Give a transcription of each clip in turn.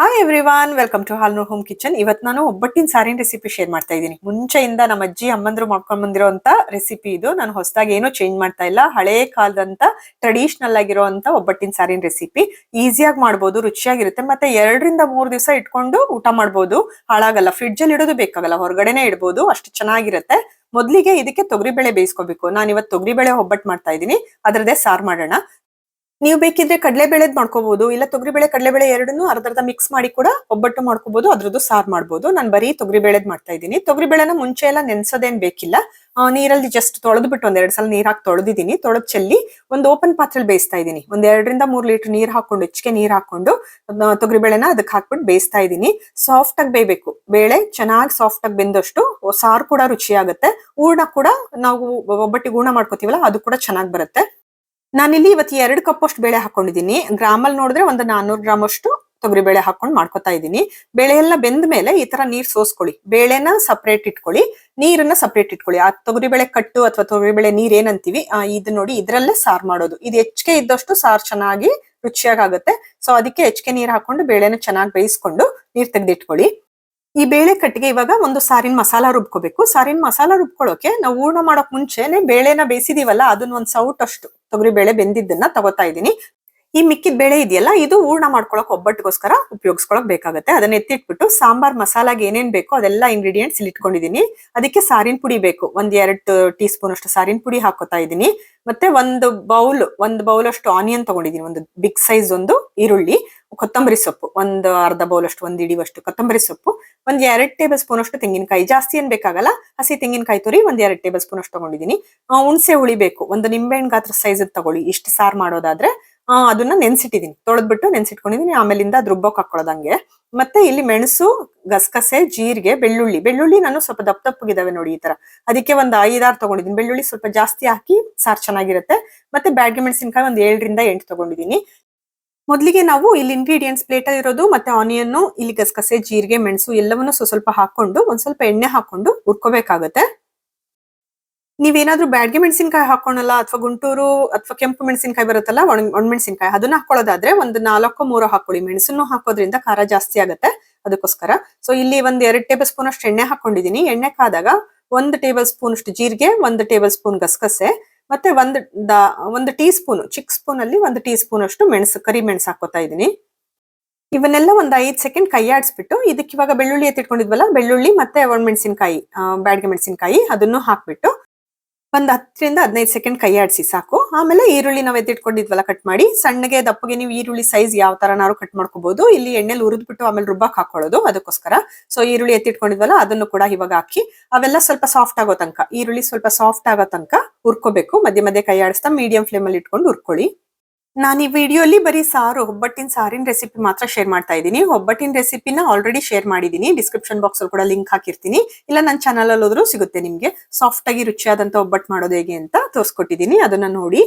Hi everyone welcome to Halnur home kitchen ಇವತ್ತು ನಾನು ಒಬ್ಬಟ್ಟಿನ ಸಾರಿನ ರೆಸಿಪಿ ಶೇರ್ ಮಾಡ್ತಾ ಇದ್ದೀನಿ. ಮುಂಚೆಯಿಂದ ನಮ್ಮ ಅಜ್ಜಿ, ಅಮ್ಮಂದ್ರು ಮಾಡ್ಕೊಂಡ್ ಬಂದಿರೋಂತ ರೆಸಿಪಿ ಇದು. ನಾನು ಹೊಸದಾಗಿ ಏನೂ ಚೇಂಜ್ ಮಾಡ್ತಾ ಇಲ್ಲ. ಹಳೆ ಕಾಲದಂತ ಟ್ರೆಡಿಷನಲ್ ಆಗಿರೋಂತ ಒಬ್ಬಟ್ಟಿನ ಸಾರಿನ ರೆಸಿಪಿ ಈಸಿಯಾಗಿ ಮಾಡ್ಬೋದು, ರುಚಿಯಾಗಿರುತ್ತೆ. ಮತ್ತೆ ಎರಡರಿಂದ ಮೂರು ದಿವಸ ಇಟ್ಕೊಂಡು ಊಟ ಮಾಡ್ಬೋದು. ಹಾಳಾಗಲ್ಲ. ಫ್ರಿಡ್ಜ್ ಅಲ್ಲಿ ಇಡೋದು ಬೇಕಾಗಲ್ಲ. ಹೊರಗಡೆನೆ ಇಡ್ಬೋದು. ಅಷ್ಟು ಚೆನ್ನಾಗಿರುತ್ತೆ. ಮೊದಲಿಗೆ ಇದಕ್ಕೆ ತೊಗರಿಬೇಳೆ ಬೇಯಿಸ್ಕೋಬೇಕು. ನಾನು ಇವತ್ತು ತೊಗರಿಬೇಳೆ ಒಬ್ಬಟ್ಟು ಮಾಡ್ತಾ ಇದ್ದೀನಿ. ಅದರದೇ ಸಾರು ಮಾಡೋಣ. ನೀವು ಬೇಕಿದ್ರೆ ಕಡಲೆಬೇಳೆದ್ ಮಾಡ್ಕೋಬಹುದು ಇಲ್ಲ ತೊಗರಿಬೇಳೆ ಕಡಲೆಬೇಳೆ ಎರಡನ್ನೂ ಅರ್ಧ ಅರ್ಧ ಮಿಕ್ಸ್ ಮಾಡಿ ಕೂಡ ಒಬ್ಬಟ್ಟು ಮಾಡ್ಕೋಬಹುದು ಅದ್ರದ್ದು ಸಾರ್ ಮಾಡ್ಬೋದು. ನಾನು ಬರೀ ತೊಗರಿಬೇಳೆದ್ ಮಾಡ್ತಾ ಇದ್ದೀನಿ. ತೊಗರಿ ಬೇಳೆನ ಮುಂಚೆ ಎಲ್ಲ ನೆನ್ಸೋದೇನ್ ಬೇಕಿಲ್ಲ. ನೀರಲ್ಲಿ ಜಸ್ಟ್ ತೊಳೆದ್ಬಿಟ್ಟು ಬಿಟ್ಟು ಒಂದೆರಡು ಸಲ ನೀರ್ ಹಾಕಿ ತೊಳೆದಿದ್ದೀನಿ. ತೊಳೆದ್ ಚೆಲ್ಲಿ ಒಂದು ಓಪನ್ ಪಾತ್ರೆಲಿ ಬೇಯಿಸ್ತಾ ಇದ್ದೀನಿ. ಒಂದ್ ಎರಡರಿಂದ ಮೂರ್ ಲೀಟರ್ ನೀರ್ ಹಾಕೊಂಡು ಹೆಚ್ಚಿಗೆ ನೀರ್ ಹಾಕೊಂಡು ತೊಗರಿ ತೊಗರಿಬೇಳೆನ ಅದಕ್ಕೆ ಹಾಕ್ಬಿಟ್ಟು ಬೇಯಿಸ್ತಾ ಇದ್ದೀನಿ. ಸಾಫ್ಟ್ ಆಗಿ ಬೇಯಬೇಕು. ಬೇಳೆ ಚೆನ್ನಾಗಿ ಸಾಫ್ಟ್ ಆಗಿ ಬೆಂದಷ್ಟು ಸಾರ್ ಕೂಡ ರುಚಿಯಾಗುತ್ತೆ. ಹೂರ್ಣ ಕೂಡ ನಾವು ಒಬ್ಬಟ್ಟಿಗೆ ಹೂರ್ಣ ಮಾಡ್ಕೋತೀವಲ್ಲ, ಅದು ಕೂಡ ಚೆನ್ನಾಗಿ ಬರುತ್ತೆ. ನಾನಿಲ್ಲಿ ಇವತ್ತು ಎರಡು ಕಪ್ ಅಷ್ಟು ಬೇಳೆ ಹಾಕೊಂಡಿದ್ದೀನಿ ಗ್ರಾಮಲ್ಲಿ ನೋಡಿದ್ರೆ ಒಂದು ನಾನ್ನೂರು ಗ್ರಾಮ್ ಅಷ್ಟು ತೊಗರಿ ಬೇಳೆ ಹಾಕೊಂಡು ಮಾಡ್ಕೊತಾ ಇದ್ದೀನಿ ಬೇಳೆ ಎಲ್ಲ ಬೆಂದ ಮೇಲೆ ಈ ತರ ನೀರ್ ಸೋಸ್ಕೊಳ್ಳಿ. ಬೇಳೆನ ಸಪ್ರೇಟ್ ಇಟ್ಕೊಳ್ಳಿ. ನೀರನ್ನ ಸಪ್ರೇಟ್ ಇಟ್ಕೊಳ್ಳಿ. ಆ ತೊಗರಿ ಬೇಳೆ ಕಟ್ಟು ಅಥವಾ ತೊಗರಿ ಬೇಳೆ ನೀರ್ ಏನಂತೀವಿ ಆ, ಇದು ನೋಡಿ ಇದ್ರಲ್ಲೇ ಸಾರ್ ಮಾಡೋದು. ಇದು ಹೆಚ್ಚಿಗೆ ಇದ್ದಷ್ಟು ಸಾರ್ ಚೆನ್ನಾಗಿ ರುಚಿಯಾಗುತ್ತೆ ಸೊ ಅದಕ್ಕೆ ಹೆಚ್ಚಿಗೆ ನೀರ್ ಹಾಕೊಂಡು ಬೇಳೆನ ಚೆನ್ನಾಗಿ ಬೇಯಿಸ್ಕೊಂಡು ನೀರ್ ತೆಗೆದಿಟ್ಕೊಳ್ಳಿ. ಈ ಬೇಳೆ ಕಟ್ಟಿಗೆ ಇವಾಗ ಒಂದು ಸಾರಿನ ಮಸಾಲ ರುಬ್ಕೋಬೇಕು. ಸಾರಿನ ಮಸಾಲ ರುಬ್ಕೊಳ್ಳೋಕೆ ನಾವು ಹೂರ್ಣ ಮಾಡೋಕ್ ಮುಂಚೆನೆ ಬೇಳೆನ ಬೇಯಿಸಿದೀವಲ್ಲ ಅದನ್ನ ಒಂದ್ ಸೌಟ್ ಅಷ್ಟು ತೊಗರಿ ಬೇಳೆ ಬೆಂದಿದ್ದನ್ನ ತಗೋತಾ ಇದ್ದೀನಿ. ಈ ಮಿಕ್ಕಿದ ಬೇಳೆ ಇದೆಯಲ್ಲ, ಇದು ಹೂರ್ಣ ಮಾಡ್ಕೊಳಕ್ ಒಬ್ಬಟ್ಟಿಗೋಸ್ಕರ ಉಪಯೋಗಿಸ್ಕೊಳಕ್ ಬೇಕಾಗುತ್ತೆ. ಅದನ್ನ ಎತ್ತಿಟ್ಬಿಟ್ಟು ಸಾಂಬಾರ್ ಮಸಾಲಾಗೆ ಏನೇನ್ ಬೇಕೋ ಅದೆಲ್ಲ ಇಂಗ್ರೀಡಿಯೆಂಟ್ಸ್ ಇಲ್ಲಿ ಇಟ್ಕೊಂಡಿದೀನಿ. ಅದಕ್ಕೆ ಸಾರಿನ ಪುಡಿ ಬೇಕು. ಒಂದ್ ಎರಡು ಟೀ ಸ್ಪೂನ್ ಅಷ್ಟು ಸಾರಿನ ಪುಡಿ ಹಾಕೋತಾ ಇದೀನಿ. ಮತ್ತೆ ಒಂದು ಬೌಲ್ ಒಂದು ಬೌಲ್ ಅಷ್ಟು ಆನಿಯನ್ ತಗೊಂಡಿದೀನಿ. ಒಂದು ಬಿಗ್ ಸೈಜ್ ಒಂದು ಈರುಳ್ಳಿ, ಕೊತ್ತಂಬರಿ ಸೊಪ್ಪು. ಒಂದು ಅರ್ಧ ಬೌಲ್ ಅಷ್ಟು, ಒಂದ್ ಇಡಿವಷ್ಟು ಕೊತ್ತಂಬರಿ ಸೊಪ್ಪು. ಒಂದ್ ಎರಡ್ ಟೇಬಲ್ ಸ್ಪೂನ್ ಅಷ್ಟು ತೆಂಗಿನಕಾಯಿ. ಜಾಸ್ತಿ ಏನ್ ಬೇಕಾಗಲ್ಲ, ಹಸಿ ತೆಂಗಿನಕಾಯಿ ತುರಿ ಒಂದ್ ಎರಡ್ ಟೇಬಲ್ ಸ್ಪೂನ್ ಅಷ್ಟು ತಗೊಂಡಿದೀನಿ. ಹುಣ್ಸೆ ಹುಳಿ ಬೇಕು. ಒಂದು ನಿಂಬೆಹಣ್ಣು ಗಾತ್ರ ಸೈಜ್ ತಗೊಳ್ಳಿ. ಇಷ್ಟು ಸಾರ್ ಮಾಡೋದಾದ್ರೆ ಅದನ್ನ ನೆನ್ಸಿಟ್ಟಿದ್ದೀನಿ ತೊಳೆದ್ಬಿಟ್ಟು ನೆನ್ಸಿಟ್ಕೊಂಡಿದೀನಿ. ಆಮೇಲಿಂದ ಅದ್ ರುಬ್ಬಕ್ ಹಾಕೊಳ್ಳೋದಂಗೆ ಮತ್ತೆ ಇಲ್ಲಿ ಮೆಣಸು, ಗಸಗಸೆ, ಜೀರಿಗೆ, ಬೆಳ್ಳುಳ್ಳಿ. ಬೆಳ್ಳುಳ್ಳಿ ನಾನು ಸ್ವಲ್ಪ ದಪ್ಪ ದಪ್ಪಗಿದಾವೆ ನೋಡಿ ಈ ತರ. ಅದಕ್ಕೆ ಒಂದು ಐದಾರು ತಗೊಂಡಿದ್ದೀನಿ ಬೆಳ್ಳುಳ್ಳಿ ಸ್ವಲ್ಪ ಜಾಸ್ತಿ ಹಾಕಿ ಸಾರ್ ಚೆನ್ನಾಗಿರುತ್ತೆ. ಮತ್ತೆ ಬ್ಯಾಡ್ಗೆ ಮೆಣಸಿನ್ಕಾಯಿ ಒಂದ್ ಏಳರಿಂದ ಎಂಟು ತಗೊಂಡಿದ್ದೀನಿ ಮೊದಲಿಗೆ ನಾವು ಇಲ್ಲಿ ಇಂಗ್ರೀಡಿಯೆಂಟ್ಸ್ ಪ್ಲೇಟ್ ಇರೋದು, ಮತ್ತೆ ಆನಿಯನ್ ಇಲ್ಲಿ ಗಸಗಸೆ, ಜೀರಿಗೆ, ಮೆಣಸು ಎಲ್ಲವನ್ನು ಸ್ವಲ್ಪ ಹಾಕೊಂಡು, ಒಂದ್ ಸ್ವಲ್ಪ ಎಣ್ಣೆ ಹಾಕೊಂಡು ಹುರ್ಕೋಬೇಕಾಗತ್ತೆ. ನೀವೇನಾದ್ರೂ ಬ್ಯಾಡ್ಗೆ ಮೆಣಸಿನಕಾಯಿ ಹಾಕೋಣಲ್ಲ ಅಥವಾ ಗುಂಟೂರು ಅಥವಾ ಕೆಂಪು ಮೆಣಸಿನಕಾಯಿ ಬರುತ್ತಲ್ಲ, ಒಣ ಮೆಣಸಿನಕಾಯಿ ಅದನ್ನ ಹಾಕೊಳ್ಳೋದಾದ್ರೆ ಒಂದು ನಾಲ್ಕು ಮೂರು ಹಾಕೊಳ್ಳಿ. ಮೆಣಸನ್ನು ಹಾಕೋದ್ರಿಂದ ಖಾರ ಜಾಸ್ತಿ ಆಗುತ್ತೆ ಅದಕ್ಕೋಸ್ಕರ. ಸೊ ಇಲ್ಲಿ ಒಂದ್ ಎರಡ್ ಟೇಬಲ್ ಸ್ಪೂನ್ ಅಷ್ಟು ಎಣ್ಣೆ ಹಾಕೊಂಡಿದೀನಿ. ಎಣ್ಣೆ ಕಾದಾಗ ಒಂದು ಟೇಬಲ್ ಸ್ಪೂನ್ ಅಷ್ಟು ಜೀರಿಗೆ, ಒಂದು ಟೇಬಲ್ ಸ್ಪೂನ್ ಗಸಗಸೆ ಮತ್ತೆ ಒಂದು ಒಂದು ಟೀ ಸ್ಪೂನ್ ಚಿಕ್ಕ ಸ್ಪೂನ್ ಅಲ್ಲಿ ಒಂದು ಟೀ ಸ್ಪೂನ್ ಅಷ್ಟು ಮೆಣಸು, ಕರಿ ಮೆಣಸು ಹಾಕೋತಾ ಇದೀನಿ. ಇವನ್ನೆಲ್ಲ ಒಂದು ಐದು ಸೆಕೆಂಡ್ ಕೈ ಆಡಿಸ್ಬಿಟ್ಟು ಇದಕ್ಕೆ ಇವಾಗ ಬೆಳ್ಳುಳ್ಳಿ ಎತ್ತಿಟ್ಕೊಂಡಿದ್ವಲ್ಲ, ಬೆಳ್ಳುಳ್ಳಿ ಮತ್ತೆ ಒಣಮೆಣಸಿನಕಾಯಿ ಬ್ಯಾಡ್ಗೆ ಮೆಣಸಿನಕಾಯಿ ಅದನ್ನು ಹಾಕ್ಬಿಟ್ಟು ಒಂದ್ ಹತ್ತರಿಂದ ಹದಿನೈದು ಸೆಕೆಂಡ್ ಕೈ ಆಡಿಸಿ ಸಾಕು. ಆಮೇಲೆ ಈರುಳ್ಳಿ ನಾವು ಎತ್ತಿಟ್ಕೊಂಡಿದ್ವಲ್ಲ ಕಟ್ ಮಾಡಿ. ಸಣ್ಣಗೆ ದಪ್ಪಗೆ ನೀವು ಈರುಳ್ಳಿ ಸೈಜ್ ಯಾವ ತರನಾರು ಕಟ್ ಮಾಡ್ಕೋಬಹುದು ಇಲ್ಲಿ ಎಣ್ಣೆಲಿ ಹುರಿದ್ಬಿಟ್ಟು ಆಮೇಲೆ ರುಬ್ಬಕ್ ಹಾಕೊಳ್ಳೋದು, ಅದಕ್ಕೋಸ್ಕರ. ಸೊ ಈರುಳ್ಳಿ ಎತ್ತಿಟ್ಕೊಂಡಿದ್ವಲ್ಲ, ಅದನ್ನು ಕೂಡ ಇವಾಗ ಹಾಕಿ. ಅವೆಲ್ಲ ಸ್ವಲ್ಪ ಸಾಫ್ಟ್ ಆಗೋ ತನಕ, ಈರುಳ್ಳಿ ಸ್ವಲ್ಪ ಸಾಫ್ಟ್ ಆಗೋ ತನಕ ಹುರ್ಕೋಬೇಕು. ಮಧ್ಯ ಮಧ್ಯೆ ಕೈ ಆಡಿಸ್ತಾ ಮೀಡಿಯಂ ಫ್ಲೇಮ್ ಅಲ್ಲಿ ಇಟ್ಕೊಂಡು ಹುರ್ಕೊಳ್ಳಿ. ನಾನು ಈ ವಿಡಿಯೋಲಿ ಬರೀ ಸಾರು, ಒಬ್ಬಟ್ಟಿನ ಸಾರಿನ ರೆಸಿಪಿ ಮಾತ್ರ ಶೇರ್ ಮಾಡ್ತಾ ಇದ್ದೀನಿ. ಒಬ್ಬಟ್ಟಿನ ರೆಸಿಪಿನ ಆಲ್ರೆಡಿ ಶೇರ್ ಮಾಡಿದ್ದೀನಿ ಡಿಸ್ಕ್ರಿಪ್ಷನ್ ಬಾಕ್ಸ್ ಅಲ್ಲಿ ಕೂಡ ಲಿಂಕ್ ಹಾಕಿರ್ತೀನಿ. ಇಲ್ಲ ನನ್ನ ಚಾನಲ್ ಅಲ್ಲಿ ಹೋದ್ರೂ ಸಿಗುತ್ತೆ ನಿಮಗೆ. ಸಾಫ್ಟ್ ಆಗಿ ರುಚಿಯಾದಂತ ಒಬ್ಬಟ್ಟು ಮಾಡೋದು ಹೇಗೆ ಅಂತ ತೋರಿಸ್ಕೊಟ್ಟಿದ್ದೀನಿ ಅದನ್ನ ನೋಡಿ.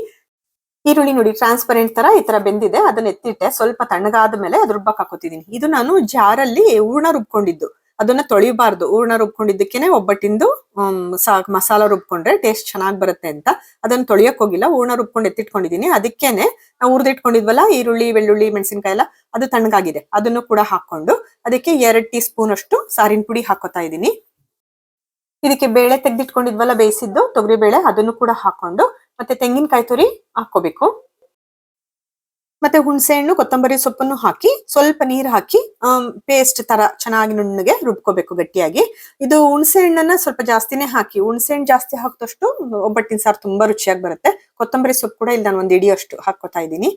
ಈರುಳ್ಳಿ ನೋಡಿ ಟ್ರಾನ್ಸ್ಪರೆಂಟ್ ತರ ಈ ತರ ಬೆಂದಿದೆ. ಅದನ್ನ ಎತ್ತಿಟ್ಟೆ. ಸ್ವಲ್ಪ ತಣ್ಣಗಾದ ಮೇಲೆ ಅದು ರುಬ್ಬಕ್ ಹಾಕೋತಿದ್ದೀನಿ ಇದು ನಾನು ಜಾರಲ್ಲಿ ಹೂರ್ಣ ರುಬ್ಕೊಂಡಿದ್ದು. ಅದನ್ನ ತೊಳಿಬಾರ್ದು. ಹೂರ್ಣ ರುಬ್ಕೊಂಡಿದ್ದಕ್ಕೇನೆ ಒಬ್ಬಟ್ಟಿಂದು ಹ್ಮ್, ಸಾ- ಮಸಾಲ ರುಬ್ಕೊಂಡ್ರೆ ಟೇಸ್ಟ್ ಚೆನ್ನಾಗಿ ಬರುತ್ತೆ ಅಂತ. ಅದನ್ನ ತೊಳಿಯಕ್ ಹೋಗಿಲ್ಲ. ಹೂರ್ಣ ರುಬ್ಕೊಂಡು ಎತ್ತಿಟ್ಕೊಂಡಿದೀನಿ. ಅದಕ್ಕೇನೆ ನಾವು ಹುರಿದಿಟ್ಕೊಂಡಿದ್ವಲ್ಲ ಈರುಳ್ಳಿ ಬೆಳ್ಳುಳ್ಳಿ ಮೆಣಸಿನ್ಕಾಯಿ ಎಲ್ಲ ಅದು ತಣ್ಣಗಾಗಿದೆ. ಅದನ್ನು ಕೂಡ ಹಾಕೊಂಡು ಅದಕ್ಕೆ ಎರಡ್ ಟೀ ಸ್ಪೂನ್ ಅಷ್ಟು ಸಾರಿನ ಪುಡಿ ಹಾಕೋತಾ ಇದ್ದೀನಿ ಇದಕ್ಕೆ ಬೇಳೆ ತೆಗೆದಿಟ್ಕೊಂಡಿದ್ವಲ್ಲ ಬೇಯಿಸಿದ್ದು ತೊಗರಿ ಬೇಳೆ ಅದನ್ನು ಕೂಡ ಹಾಕೊಂಡು ಮತ್ತೆ ತೆಂಗಿನಕಾಯಿ ತುರಿ ಹಾಕೋಬೇಕು ಮತ್ತೆ ಹುಣಸೆ ಹಣ್ಣು ಕೊತ್ತಂಬರಿ ಸೊಪ್ಪನ್ನು ಹಾಕಿ, ಸ್ವಲ್ಪ ನೀರು ಹಾಕಿ ಪೇಸ್ಟ್ ತರ ಚೆನ್ನಾಗಿ ನುಣ್ಣಗೆ ರುಬ್ಕೋಬೇಕು ಗಟ್ಟಿಯಾಗಿ. ಇದು ಹುಣಸೆ ಹಣ್ಣನ್ನ ಸ್ವಲ್ಪ ಜಾಸ್ತಿನೇ ಹಾಕಿ ಹುಣಸೆ ಹಣ್ಣು ಜಾಸ್ತಿ ಹಾಕಿದಷ್ಟು ಒಬ್ಬಟ್ಟಿನ ಸಾರು ತುಂಬಾ ರುಚಿಯಾಗಿ ಬರುತ್ತೆ. ಕೊತ್ತಂಬರಿ ಸೊಪ್ಪು ಕೂಡ ಇಲ್ಲಿ ನಾನು ಒಂದು ಇಡಿಯಷ್ಟು ಹಾಕೋತಾ ಇದ್ದೀನಿ.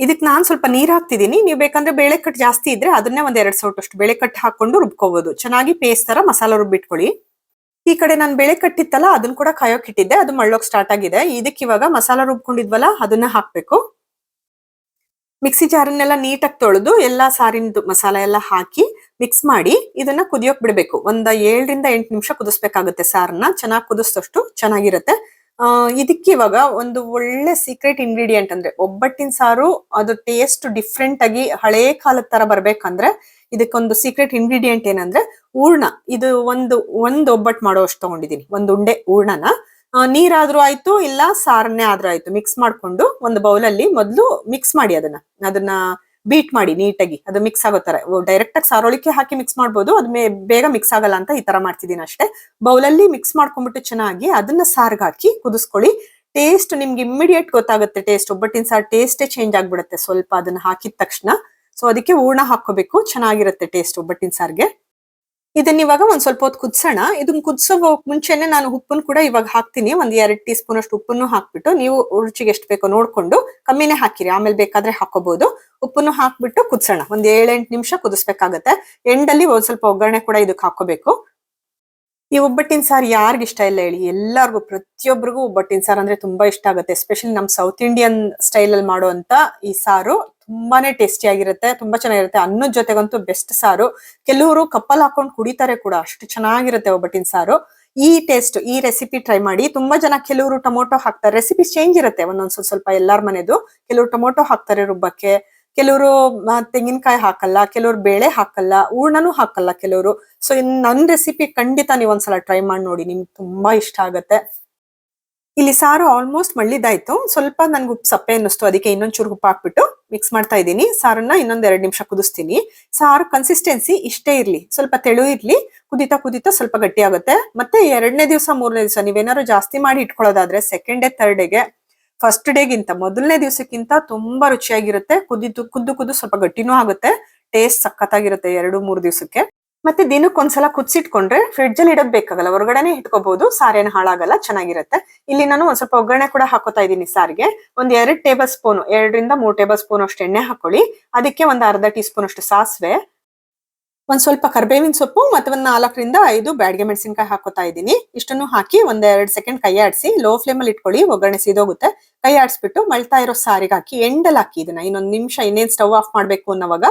ಇದಕ್ಕೆ ನಾನ್ ಸ್ವಲ್ಪ ನೀರ್ ಹಾಕ್ತಿದ್ದೀನಿ. ನೀವು ಬೇಕಂದ್ರೆ ಬೇಳೆ ಕಟ್ ಜಾಸ್ತಿ ಇದ್ರೆ ಅದನ್ನೇ ಒಂದ್ ಎರಡ್ ಸೌಟಷ್ಟು ಬೇಳೆ ಕಟ್ ಹಾಕೊಂಡು ರುಬ್ಕೋಬಹುದು ಚೆನ್ನಾಗಿ ಪೇಸ್ಟ್ ತರ ಮಸಾಲ ರುಬ್ಬಿಟ್ಕೊಳ್ಳಿ ಈ ಕಡೆ ನಾನು ಬೆಳೆ ಕಟ್ಟಿತ್ತಲ್ಲ ಅದನ್ನ ಕೂಡ ಕಾಯೋಕ್ ಇಟ್ಟಿದ್ದೆ. ಅದು ಮಳ್ಳೋಕ್ ಸ್ಟಾರ್ಟ್ ಆಗಿದೆ. ಇದಕ್ಕೆ ಇವಾಗ ಮಸಾಲ ರುಬ್ಕೊಂಡಿದ್ವಲ್ಲ, ಅದನ್ನ ಹಾಕ್ಬೇಕು. ಮಿಕ್ಸಿ ಜಾರನ್ನೆಲ್ಲ ನೀಟಾಗಿ ತೊಳೆದು ಎಲ್ಲಾ ಸಾರಿನ ಮಸಾಲ ಎಲ್ಲ ಹಾಕಿ ಮಿಕ್ಸ್ ಮಾಡಿ ಇದನ್ನ ಕುದಿಯೋಕ್ ಬಿಡಬೇಕು. ಒಂದ ಏಳರಿಂದ ಎಂಟು ನಿಮಿಷ ಕುದಿಸ್ಬೇಕಾಗುತ್ತೆ ಸಾರನ್ನ. ಚೆನ್ನಾಗಿ ಕುದಿಸಿದಷ್ಟು ಚೆನ್ನಾಗಿರುತ್ತೆ. ಇದಕ್ಕೆ ಇವಾಗ ಒಂದು ಒಳ್ಳೆ ಸೀಕ್ರೆಟ್ ಇಂಗ್ರೀಡಿಯೆಂಟ್ ಅಂದ್ರೆ ಒಬ್ಬಟ್ಟಿನ ಸಾರು ಅದು ಟೇಸ್ಟ್ ಡಿಫ್ರೆಂಟ್ ಆಗಿ ಹಳೇ ಕಾಲದ ತರ ಬರ್ಬೇಕಂದ್ರೆ ಇದಕ್ಕೊಂದು ಸೀಕ್ರೆಟ್ ಇಂಗ್ರೀಡಿಯೆಂಟ್ ಏನಂದ್ರೆ ಹೂರ್ಣ ಇದು ಒಂದು ಒಂದು ಒಬ್ಬಟ್ಟು ಮಾಡೋ ಅಷ್ಟು ತಗೊಂಡಿದ್ದೀನಿ ಒಂದು ಉಂಡೆ ಹೂರ್ಣನ ನೀರಾದ್ರೂ ಆಯ್ತು, ಇಲ್ಲ ಸಾರನ್ನೇ ಆದ್ರೂ ಆಯ್ತು. ಮಿಕ್ಸ್ ಮಾಡ್ಕೊಂಡು ಒಂದು ಬೌಲಲ್ಲಿ ಮೊದಲು ಮಿಕ್ಸ್ ಮಾಡಿ ಅದನ್ನ. ಅದನ್ನ ಬೀಟ್ ಮಾಡಿ ನೀಟಾಗಿ. ಅದು ಮಿಕ್ಸ್ ಆಗೋ ತರ ಡೈರೆಕ್ಟ್ ಆಗಿ ಸಾರೋಳಿಕೆ ಹಾಕಿ ಮಿಕ್ಸ್ ಮಾಡ್ಬೋದು. ಅದ್ ಬೇಗ ಮಿಕ್ಸ್ ಆಗಲ್ಲ ಅಂತ ಈ ತರ ಮಾಡ್ತಿದ್ದೀನಿ ಅಷ್ಟೇ. ಬೌಲಲ್ಲಿ ಮಿಕ್ಸ್ ಮಾಡ್ಕೊಂಡ್ಬಿಟ್ಟು ಚೆನ್ನಾಗಿ ಅದನ್ನ ಸಾರ್ಗೆ ಹಾಕಿ ಕುದಿಸ್ಕೊಳ್ಳಿ. ಟೇಸ್ಟ್ ನಿಮ್ಗೆ ಇಮಿಡಿಯೇಟ್ ಗೊತ್ತಾಗುತ್ತೆ ಟೇಸ್ಟ್ ಒಬ್ಬಟ್ಟಿನ ಸಾರ್ ಟೇಸ್ಟೇ ಚೇಂಜ್ ಆಗ್ಬಿಡುತ್ತೆ ಸ್ವಲ್ಪ ಅದನ್ನ ಹಾಕಿದ ತಕ್ಷಣ. ಸೊ ಅದಕ್ಕೆ ಹೂರ್ಣ ಹಾಕೋಬೇಕು ಚೆನ್ನಾಗಿರುತ್ತೆ ಟೇಸ್ಟ್ ಒಬ್ಬಟ್ಟಿನ ಸಾರ್ಗೆ. ಇದನ್ನ ಇವಾಗ ಒಂದ್ ಸ್ವಲ್ಪ ಹೊತ್ತು ಕುದ್ಸೋಣ. ಇದನ್ನ ಕುದ್ಸೋ ಮುಂಚೆನೆ ನಾನು ಉಪ್ಪನ್ನು ಕೂಡ ಇವಾಗ ಹಾಕ್ತೀನಿ. ಒಂದ್ ಎರಡ್ ಟೀ ಸ್ಪೂನ್ ಅಷ್ಟು ಉಪ್ಪನ್ನು ಹಾಕ್ಬಿಟ್ಟು ನೀವು ರುಚಿಗೆ ಎಷ್ಟು ಬೇಕೋ ನೋಡ್ಕೊಂಡು ಕಮ್ಮಿನೇ ಹಾಕಿರಿ. ಆಮೇಲೆ ಬೇಕಾದ್ರೆ ಹಾಕೋಬಹುದು ಉಪ್ಪನ್ನು ಹಾಕ್ಬಿಟ್ಟು ಕುದ್ಸೋಣ. ಒಂದ್ ಏಳೆಂಟು ನಿಮಿಷ ಕುದಿಸ್ಬೇಕಾಗತ್ತೆ. ಎಂಡಲ್ಲಿ ಒಂದ್ ಸ್ವಲ್ಪ ಒಗ್ಗರಣೆ ಕೂಡ ಇದಕ್ಕೆ ಹಾಕೋಬೇಕು. ಈ ಒಬ್ಬಟ್ಟಿನ ಸಾರು ಯಾರಿಗ ಇಷ್ಟ ಇಲ್ಲ ಹೇಳಿ. ಎಲ್ಲರಿಗೂ ಪ್ರತಿಯೊಬ್ಬರಿಗೂ ಒಬ್ಬಟ್ಟಿನ ಸಾರು ಅಂದ್ರೆ ತುಂಬಾ ಇಷ್ಟ ಆಗುತ್ತೆ. ಎಸ್ಪೆಷಲಿ ನಮ್ ಸೌತ್ ಇಂಡಿಯನ್ ಸ್ಟೈಲ್ ಅಲ್ಲಿ ಮಾಡುವಂತ ಈ ಸಾರು ತುಂಬಾನೇ ಟೇಸ್ಟಿ ಆಗಿರುತ್ತೆ, ತುಂಬಾ ಚೆನ್ನಾಗಿರುತ್ತೆ. ಅನ್ನದ ಜೊತೆಗಂತೂ ಬೆಸ್ಟ್ ಸಾರು. ಕೆಲವರು ಕಪ್ಪಲ್ ಹಾಕೊಂಡು ಕುಡಿತಾರೆ ಕೂಡ, ಅಷ್ಟು ಚೆನ್ನಾಗಿರುತ್ತೆ ಒಬ್ಬಟ್ಟಿನ ಸಾರು. ಈ ಟೇಸ್ಟ್ ಈ ರೆಸಿಪಿ ಟ್ರೈ ಮಾಡಿ, ತುಂಬಾ ಜನ ಕೆಲವರು ಟೊಮೊಟೊ ಹಾಕ್ತಾರೆ. ರೆಸಿಪಿ ಚೇಂಜ್ ಇರುತ್ತೆ ಒಂದೊಂದ್ ಸ್ವಲ್ಪ ಸ್ವಲ್ಪ ಎಲ್ಲಾರ ಮನೆದು. ಕೆಲವರು ಟೊಮೊಟೊ ಹಾಕ್ತಾರೆ ರುಬ್ಬಕ್ಕೆ. ಕೆಲವರು ತೆಂಗಿನಕಾಯಿ ಹಾಕಲ್ಲ, ಕೆಲವರು ಬೇಳೆ ಹಾಕಲ್ಲ, ಹೂರ್ಣನೂ ಹಾಕಲ್ಲ ಕೆಲವರು. ಸೊ ಇನ್ ನನ್ ರೆಸಿಪಿ ಖಂಡಿತ ನೀವು ಒಂದ್ಸಲ ಟ್ರೈ ಮಾಡಿ ನೋಡಿ, ನಿಮ್ಗೆ ತುಂಬಾ ಇಷ್ಟ ಆಗತ್ತೆ. ಇಲ್ಲಿ ಸಾರು ಆಲ್ಮೋಸ್ಟ್ ಮಳ್ಳಿದಾಯ್ತು ಸ್ವಲ್ಪ ನನ್ಗೆ ಉಪ್ಪು ಸಪ್ಪೆ ಅನ್ನಿಸ್ತು, ಅದಕ್ಕೆ ಇನ್ನೊಂದ್ ಚೂರು ಉಪ್ಪು ಹಾಕ್ಬಿಟ್ಟು ಮಿಕ್ಸ್ ಮಾಡ್ತಾ ಇದ್ದೀನಿ. ಸಾರನ್ನ ಇನ್ನೊಂದ್ ಎರಡು ನಿಮಿಷ ಕುದಿಸ್ತೀನಿ. ಸಾರು ಕನ್ಸಿಸ್ಟೆನ್ಸಿ ಇಷ್ಟೇ ಇರ್ಲಿ. ಸ್ವಲ್ಪ ತೆಳು ಇರ್ಲಿ, ಕುದಿತಾ ಕುದಿತಾ ಸ್ವಲ್ಪ ಗಟ್ಟಿ ಆಗುತ್ತೆ ಮತ್ತೆ ಎರಡನೇ ದಿವಸ, ಮೂರನೇ ದಿವಸ ನೀವೇನಾದ್ರು ಜಾಸ್ತಿ ಮಾಡಿ ಇಟ್ಕೊಳ್ಳೋದಾದ್ರೆ ಸೆಕೆಂಡ್ ಡೇ ಥರ್ಡ್ ಡೇಗೆ ಫಸ್ಟ್ ಡೇಗಿಂತ ಮೊದಲನೇ ದಿವಸಕ್ಕಿಂತ ತುಂಬಾ ರುಚಿಯಾಗಿರುತ್ತೆ. ಕುದಿದು, ಕುದ್ದು ಕುದ್ದು ಸ್ವಲ್ಪ ಗಟ್ಟಿನೂ ಆಗುತ್ತೆ. ಟೇಸ್ಟ್ ಸಖತ್ತಾಗಿರುತ್ತೆ ಎರಡು, ಮೂರು ದಿವಸಕ್ಕೆ. ಮತ್ತೆ ದಿನಕ್ಕೆ ಒಂದ್ಸಲ ಕುದಿಸಿಟ್ಕೊಂಡ್ರೆ ಫ್ರಿಡ್ಜ್ ಅಲ್ಲಿ ಇಡೋದ್ ಬೇಕಾಗಲ್ಲ. ಹೊರಗಡೆನೆ ಇಟ್ಕೋಬಹುದು ಸಾರೇನು ಹಾಳಾಗಲ್ಲ, ಚೆನ್ನಾಗಿರುತ್ತೆ. ಇಲ್ಲಿ ನಾನು ಒಂದ್ ಸ್ವಲ್ಪ ಒಗ್ಗರಣೆ ಕೂಡ ಹಾಕೋತಾ ಇದ್ದೀನಿ ಸಾರಿಗೆ. ಒಂದ್ ಎರಡ್ ಟೇಬಲ್ ಸ್ಪೂನ್ ಎರಡರಿಂದ ಮೂರ್ ಟೇಬಲ್ ಸ್ಪೂನ್ ಅಷ್ಟು ಎಣ್ಣೆ ಹಾಕೊಳ್ಳಿ. ಅದಕ್ಕೆ ಒಂದ್ ಅರ್ಧ ಟೀ ಸ್ಪೂನ್ ಅಷ್ಟು ಸಾಸಿವೆ. ಒಂದ್ ಸ್ವಲ್ಪ ಕರ್ಬೇವಿನ ಸೊಪ್ಪು ಮತ್ತೆ ಒಂದ್ ನಾಲ್ಕರಿಂದ ಐದು ಬ್ಯಾಡ್ಗೆ ಮೆಣಸಿನಕಾಯಿ ಹಾಕೋತಾ ಇದ್ದೀನಿ. ಇಷ್ಟನ್ನು ಹಾಕಿ ಒಂದ್ ಎರಡ್ ಸೆಕೆಂಡ್ ಕೈ ಆಡಿಸಿ, ಲೋ ಫ್ಲೇಮ್ ಅಲ್ಲಿ ಇಟ್ಕೊಳ್ಳಿ, ಒಗ್ಗರಣೆ ಸೀದೋಗುತ್ತೆ. ಕೈ ಆಡಿಸ್ಬಿಟ್ಟು ಮಳ್ತಾ ಇರೋ ಸಾರಿಗೆ ಹಾಕಿ, ಎಂಡಲ್ ಹಾಕಿ ಇದನ್ನ. ಇನ್ನೊಂದ್ ನಿಮಿಷ ಇನ್ನೇನ್ ಸ್ಟವ್ ಆಫ್ ಮಾಡ್ಬೇಕು ಅನ್ನೋವಾಗ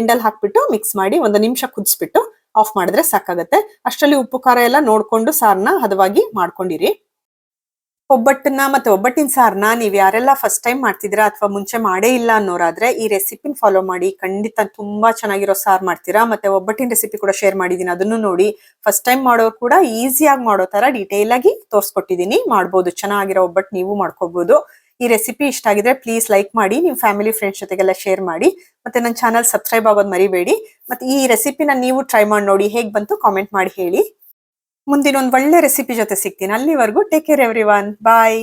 ಎಂಡಲ್ ಹಾಕ್ಬಿಟ್ಟು ಮಿಕ್ಸ್ ಮಾಡಿ ಒಂದ್ ನಿಮಿಷ ಕುದಿಸ್ಬಿಟ್ಟು ಆಫ್ ಮಾಡಿದ್ರೆ ಸಾಕಾಗುತ್ತೆ. ಅಷ್ಟರಲ್ಲಿ ಉಪ್ಪು, ಖಾರ ಎಲ್ಲ ನೋಡ್ಕೊಂಡು ಸಾರ್ನ ಹದವಾಗಿ ಮಾಡ್ಕೊಂಡಿರಿ. ಒಬ್ಬಟ್ಟನ್ನ ಮತ್ತೆ ಒಬ್ಬಟ್ಟಿನ ಸಾರ್ನ ನೀವ್ ಯಾರೆಲ್ಲ ಫಸ್ಟ್ ಟೈಮ್ ಮಾಡ್ತಿದ್ದೀರಾ ಅಥವಾ ಮುಂಚೆ ಮಾಡೇ ಇಲ್ಲ ಅನ್ನೋರಾದ್ರೆ ಈ ರೆಸಿಪಿನ ಫಾಲೋ ಮಾಡಿ ಖಂಡಿತ ತುಂಬಾ ಚೆನ್ನಾಗಿರೋ ಸಾರ್ ಮಾಡ್ತೀರಾ ಮತ್ತೆ ಒಬ್ಬಟ್ಟಿನ ರೆಸಿಪಿ ಕೂಡ ಶೇರ್ ಮಾಡಿದೀನಿ. ಅದನ್ನು ನೋಡಿ ಫಸ್ಟ್ ಟೈಮ್ ಮಾಡೋರು ಕೂಡ ಈಸಿಯಾಗಿ ಮಾಡೋ ತರ ಡೀಟೇಲ್ ಆಗಿ ತೋರಿಸ್ಕೊಟ್ಟಿದ್ದೀನಿ ಮಾಡ್ಬೋದು. ಚೆನ್ನಾಗಿರೋ ಒಬ್ಬಟ್ಟು ನೀವು ಮಾಡ್ಕೋಬಹುದು ಈ ರೆಸಿಪಿ ಇಷ್ಟ ಆಗಿದ್ರೆ ಪ್ಲೀಸ್ ಲೈಕ್ ಮಾಡಿ ನಿಮ್ಮ ಫ್ಯಾಮಿಲಿ ಫ್ರೆಂಡ್ಸ್ ಜೊತೆಗೆಲ್ಲ ಶೇರ್ ಮಾಡಿ, ಮತ್ತೆ ನನ್ನ ಚಾನಲ್ ಸಬ್ಸ್ಕ್ರೈಬ್ ಆಗೋದು ಮರಿಬೇಡಿ. ಮತ್ತೆ ಈ ರೆಸಿಪಿನ ನೀವು ಟ್ರೈ ಮಾಡಿ ನೋಡಿ ಹೇಗ್ ಬಂತು ಕಾಮೆಂಟ್ ಮಾಡಿ ಹೇಳಿ. ಮುಂದಿನ ಒಂದು ಒಳ್ಳೆ ರೆಸಿಪಿ ಜೊತೆ ಸಿಗ್ತೀನಿ. ಅಲ್ಲಿವರೆಗೂ ಟೇಕ್ ಕೇರ್ ಎವ್ರಿ ಒನ್ ಬಾಯ್